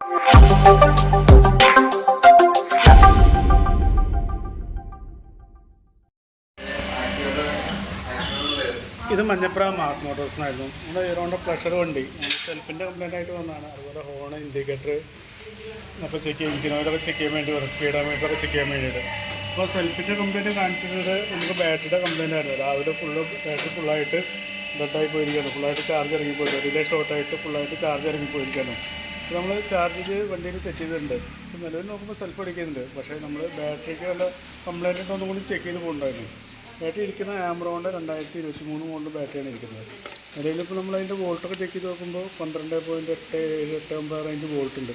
ഇത് Manjapra mass Motors എന്നായിരുന്നു നമ്മുടെ ഹീറോന്റെ പ്ലഷർ വണ്ടി സെൽഫിന്റെ കംപ്ലൈന്റ് ആയിട്ട് വന്നതാണ്. അതുപോലെ ഹോൺ ഇൻഡിക്കേറ്റർ അപ്പോൾ ചെക്ക് ചെയ്യും. എഞ്ചിനോയിലൊക്കെ ചെക്ക് ചെയ്യാൻ വേണ്ടി വരും സ്പീഡോമീറ്ററൊക്കെ ചെക്ക് ചെയ്യാൻ വേണ്ടിയിട്ട്. അപ്പോൾ സെൽഫിന്റെ കംപ്ലൈന്റ് കാണിച്ചത് നമുക്ക് ബാറ്ററിയുടെ കംപ്ലൈന്റ് ആയിരുന്നു. രാവിലെ ഫുള്ള് ബാറ്ററി ഫുള്ളായിട്ട് ഡെഡായി പോയിരിക്കുകയാണ്. ഫുള്ളായിട്ട് ചാർജ് ഇറങ്ങിപ്പോയി. റിലേ ഷോർട്ടായിട്ട് ഫുള്ളായിട്ട് ചാർജ് ഇറങ്ങിപ്പോയിരിക്കുകയാണ്. നമ്മൾ ചാർജ് ചെയ്ത് വണ്ടിയിൽ സെറ്റ് ചെയ്തിട്ടുണ്ട്. ഇപ്പോൾ നിലവിൽ നോക്കുമ്പോൾ സെൽഫ് അടിക്കുന്നുണ്ട് പക്ഷേ നമ്മൾ ബാറ്ററിക്ക് വല്ല കംപ്ലൈന്റ് ഉണ്ടോ ഒന്നുകൂടി ചെക്ക് ചെയ്ത് പോകണ്ടായിരുന്നു. ബാറ്ററി ഇരിക്കുന്ന ആമറോണ്ട് രണ്ടായിരത്തി ഇരുപത്തി മൂന്ന് മോഡൽ ബാറ്ററിയാണ് ഇരിക്കുന്നത്. നിലയിൽ ഇപ്പോൾ നമ്മൾ അതിന്റെ വോൾട്ടൊക്കെ ചെക്ക് ചെയ്ത് നോക്കുമ്പോൾ പന്ത്രണ്ട് പോയിന്റ് എട്ട് ഏഴ് എട്ട് ഒമ്പത് റേഞ്ച് വോൾട്ടുണ്ട്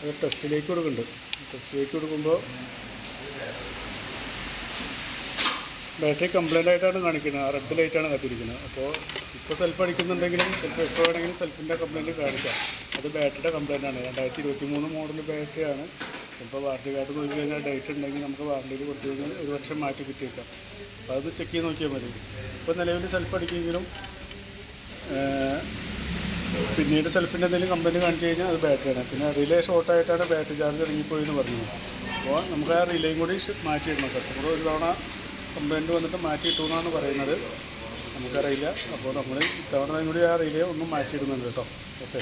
അത് ടെസ്റ്റിലേക്ക് കൊടുക്കുന്നുണ്ട്. ടെസ്റ്റിലേക്ക് കൊടുക്കുമ്പോൾ ബാറ്ററി കംപ്ലൈന്റ് ആയിട്ടാണ് കാണിക്കുന്നത്. റെഡ് ലൈറ്റാണ് കത്തിരിക്കുന്നത്. അപ്പോൾ ഇപ്പോൾ സെൽഫ് അടിക്കുന്നുണ്ടെങ്കിലും ചിലപ്പോൾ എപ്പോൾ വേണമെങ്കിലും സെൽഫിന്റെ കംപ്ലൈന്റ് കാണിക്കാം. അത് ബാറ്ററിയുടെ കംപ്ലൈന്റ് ആണ്. രണ്ടായിരത്തി ഇരുപത്തി മൂന്ന് മോഡൽ ബാറ്ററിയാണ് ചിലപ്പോൾ വാറണ്ടി കാർഡ് നോക്കി കഴിഞ്ഞാൽ ഡേറ്റ് ഉണ്ടെങ്കിൽ നമുക്ക് വാറണ്ടിയിൽ കൊടുത്തു കഴിഞ്ഞാൽ ഒരു വർഷം മാറ്റി കിട്ടിയേക്കാം. അപ്പോൾ അത് ചെക്ക് ചെയ്ത് നോക്കിയാൽ മതി. ഇപ്പോൾ നിലവിൽ സെൽഫ് അടിക്കുമെങ്കിലും പിന്നീട് സെൽഫിന്റെ എന്തെങ്കിലും കംപ്ലൈന്റ് കാണിച്ചു കഴിഞ്ഞാൽ അത് ബാറ്ററിയാണ് പിന്നെ റിലേ ഷോർട്ടായിട്ടാണ് ബാറ്ററി ചാർജ് ഇറങ്ങിപ്പോയി എന്ന് പറഞ്ഞത്. അപ്പോൾ നമുക്ക് ആ റിലേയും കൂടി മാറ്റി മാറ്റിയിടണം കസ്റ്റമർ ഒരു തവണ കംപ്ലൈന്റ് വന്നിട്ട് മാറ്റിയിട്ടു എന്നാണ് പറയുന്നത് നമുക്കറിയില്ല. അപ്പോൾ നമ്മൾ ഇത്തവണ കൂടി ആ റിലേ ഒന്നും മാറ്റിയിടുന്നുണ്ട് കേട്ടോ. ഓക്കെ.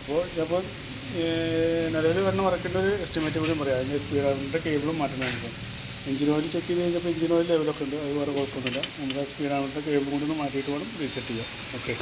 അപ്പോൾ ചിലപ്പോൾ നിലവിൽ വരുന്ന വർക്കിന്റെ ഒരു എസ്റ്റിമേറ്റ് കൂടി പറയാം. അതിന്റെ സ്പീഡാറിന്റെ കേബിളും മാറ്റുന്നുണ്ട് എഞ്ചിൻ ഓയിൽ ചെക്ക് ചെയ്ത് കഴിഞ്ഞപ്പോൾ എഞ്ചിൻ ഓയിൽ ലെവലൊക്കെ ഉണ്ട്. അത് വേറെ കുഴപ്പമൊന്നുമില്ല. നമുക്ക് ആ സ്പീഡാറിന്റെ കേബിളും കൂടി ഒന്ന് മാറ്റിയിട്ട് വേണം റീസെറ്റ് ചെയ്യാം ഓക്കെ.